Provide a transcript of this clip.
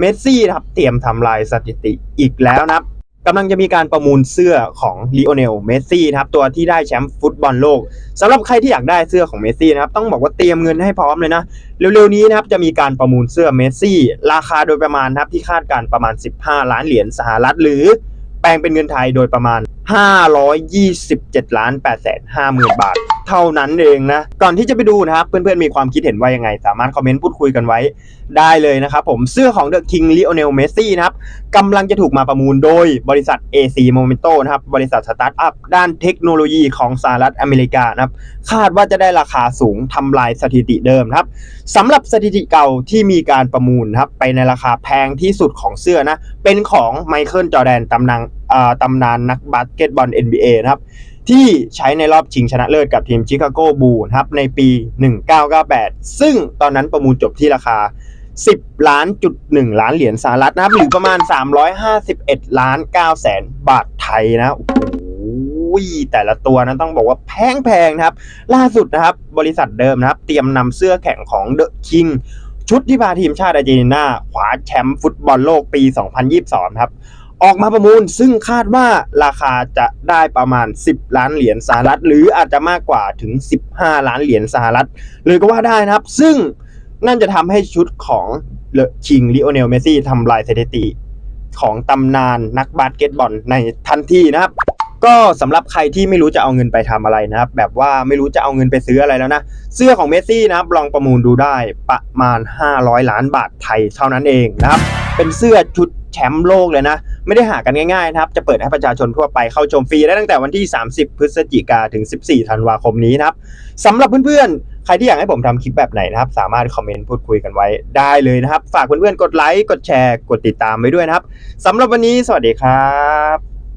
เมสซี่ครับเตรียมทำลายสถิติอีกแล้วนะครับกำลังจะมีการประมูลเสื้อของลีโอเนล เมสซี่นะครับตัวที่ได้แชมป์ฟุตบอลโลกสำหรับใครที่อยากได้เสื้อของเมสซี่นะครับ ต้องบอกว่าเตรียมเงินให้พร้อมเลยนะ เร็วๆนี้นะครับจะมีการประมูลเสื้อเมสซี่ ราคาโดยประมาณนะครับที่คาดการประมาณ 15 ล้านเหรียญสหรัฐ หรือแปลงเป็นเงินไทยโดยประมาณ 527ล้าน8แสน5หมื่นบาท เท่านั้นเองนะ ก่อนที่จะไปดูนะครับ เพื่อนๆมีความคิดเห็นว่ายังไง สามารถคอมเมนต์พูดคุยกันไว้ได้เลยนะครับผมเสื้อของ The King Lionel Messi นะครับกำลังจะถูกมาประมูลโดยบริษัท AC Momento นะครับ บริษัทสตาร์ทอัพด้านเทคโนโลยีของสหรัฐอเมริกานะครับ คาดว่าจะได้ราคาสูงทำลายสถิติเดิมนะครับสำหรับสถิติเก่าที่มีการประมูลนะครับไปในราคาแพงที่สุดของเสื้อนะเป็นของไมเคิลจอแดนตำนานอ่า ตำนานนักบาสเกตบอล NBA นะครับที่ใช้ในรอบชิงชนะเลิศกับทีมชิคาโกบูลครับในปี 1998 ซึ่งตอนนั้นประมูลจบที่ราคา 10 ล้านจุด1ล้านเหรียญสหรัฐนะครับหรือประมาณ 351 ล้าน9แสนบาทไทยนะโอ้โหแต่ละตัวนั้นต้องบอกว่าแพงแพงๆนะครับ ล่าสุดนะครับบริษัทเดิมนะครับ เตรียมนำเสื้อแข่งของเดอะคิงชุดที่พาทีมชาติอาร์เจนตินาคว้าแชมป์ฟุตบอลโลกปี 2022 ครับ ออกมาประมูล ซึ่งคาดว่าราคาจะได้ประมาณ 10 ล้านเหรียญสหรัฐ หรืออาจจะมากกว่าถึง 15 ล้านเหรียญสหรัฐเลยก็ว่าได้นะครับ ซึ่งนั่นจะทำให้ชุดของเลคิงลิโอเนลเมซี่ทำลายสถิติของตำนานนักบาสเกตบอลในทันทีนะครับ ก็สำหรับใครที่ไม่รู้จะเอาเงินไปทำอะไรนะครับ แบบว่าไม่รู้จะเอาเงินไปซื้ออะไรแล้วนะ เสื้อของเมสซี่นะครับลองประมูลดูได้ประมาณ 500 ล้านบาทไทยเท่านั้นเองนะครับ เป็นเสื้อชุดแชมป์โลกเลยนะ ไม่ได้หากันง่ายๆนะครับ จะเปิดให้ประชาชนทั่วไปเข้าชมฟรีได้ตั้งแต่วันที่ 30 พฤศจิกาถึง 14 ธันวาคมนี้นะครับสำหรับเพื่อนๆ ใครที่อยากให้ผมทำคลิปแบบไหนนะครับ สามารถคอมเมนต์พูดคุยกันไว้ได้เลยนะครับ ฝากเพื่อนๆ กดไลค์ กดแชร์ กดติดตามไว้ด้วยนะครับสำหรับวันนี้สวัสดีครับ